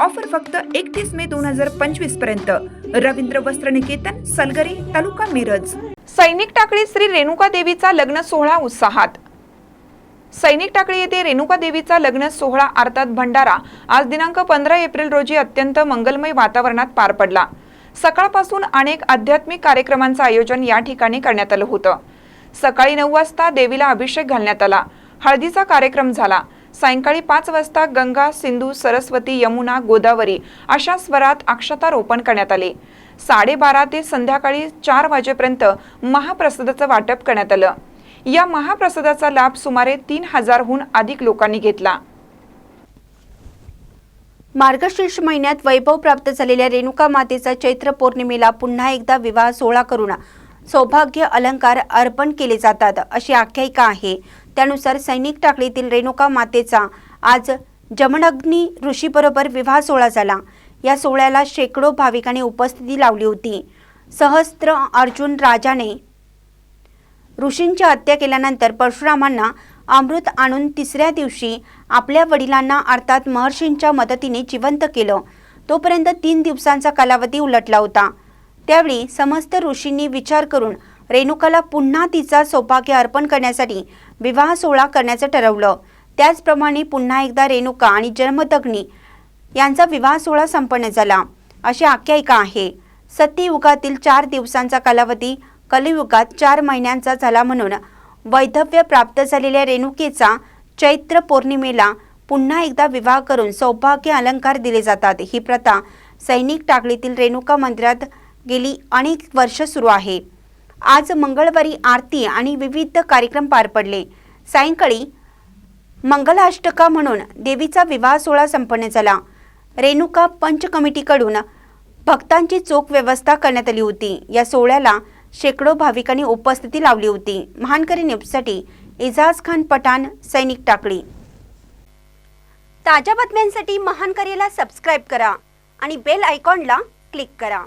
Offer फक्त एकतीस मे दोन हजार पंचवीसपर्यंत. रवींद्र वस्त्र निकेतन सलगरी तालुका मिरज. सैनिक टाकळी श्री रेणुका देवीचा लग्न सोहळा उत्साहात. सैनिक टाकळी येथे रेणुका देवीचा लग्न सोहळा अर्थात भंडारा आज दिनांक पंधरा एप्रिल रोजी अत्यंत मंगलमय वातावरणात पार पडला. सकाळपासून अनेक आध्यात्मिक कार्यक्रमांचं आयोजन या ठिकाणी करण्यात आलं होतं. सकाळी नऊ वाजता देवीला अभिषेक घालण्यात आला. हळदीचा कार्यक्रम झाला. सायंकाळी पाच वाजता गंगा सिंधू सरस्वती यमुना गोदावरी अशा स्वरात अक्षतारोपण करण्यात आले. साडेबारा ते संध्याकाळी चार वाजेपर्यंत महाप्रसादाचं वाटप करण्यात आलं. या महाप्रसादाचा लाभ सुमारे तीन हजारहून अधिक लोकांनी घेतला. मार्गशीर्ष महिन्यात वैभव प्राप्त झालेल्या रेणुका मातेचा चैत्र पौर्णिमेला पुन्हा एकदा विवाह सोहळा करून सौभाग्य अलंकार अर्पण केले जातात अशी आख्यायिका आहे. त्यानुसार सैनिक टाकळीतील रेणुका मातेचा आज जमनग्नी ऋषीबरोबर विवाह सोहळा झाला. या सोहळ्याला शेकडो भाविकांनी उपस्थिती लावली होती. सहस्त्र अर्जुन राजाने ऋषींची हत्या केल्यानंतर परशुरामांना अमृत आणून तिसऱ्या दिवशी आपल्या वडिलांना अर्थात महर्षींच्या मदतीने जिवंत केलं. तोपर्यंत तीन दिवसांचा कालावधी उलटला होता. त्यावेळी समस्त ऋषींनी विचार करून रेणुकाला पुन्हा तिचा सौभाग्य अर्पण करण्यासाठी विवाह सोहळा करण्याचं ठरवलं. त्याचप्रमाणे पुन्हा एकदा रेणुका आणि जन्मदग्नी यांचा विवाह सोहळा संपन्न झाला. अशी आख्यायिका आहे. सत्ययुगातील चार दिवसांचा कालावधी कलियुगात चार महिन्यांचा झाला म्हणून वैधव्य प्राप्त झालेल्या रेणुकेचा चैत्र पौर्णिमेला पुन्हा एकदा विवाह करून सौभाग्य अलंकार दिले जातात. ही प्रथा सैनिक टाकळीतील रेणुका मंदिरात गेली अनेक वर्ष सुरू आहे. आज मंगळवारी आरती आणि विविध कार्यक्रम पार पडले. सायंकाळी मंगलाष्टका म्हणून देवीचा विवाह सोहळा संपन्न झाला. रेणुका पंच कमिटीकडून भक्तांची चोख व्यवस्था करण्यात आली होती. या सोहळ्याला शेकडो भाविकांनी उपस्थिती लावली होती. महानकरी न्यूजसाठी इजाज खान पठाण सैनिक टाकळी. ताज्या बातम्यांसाठी महानकरीला सबस्क्राईब करा आणि बेल आयकॉनला क्लिक करा.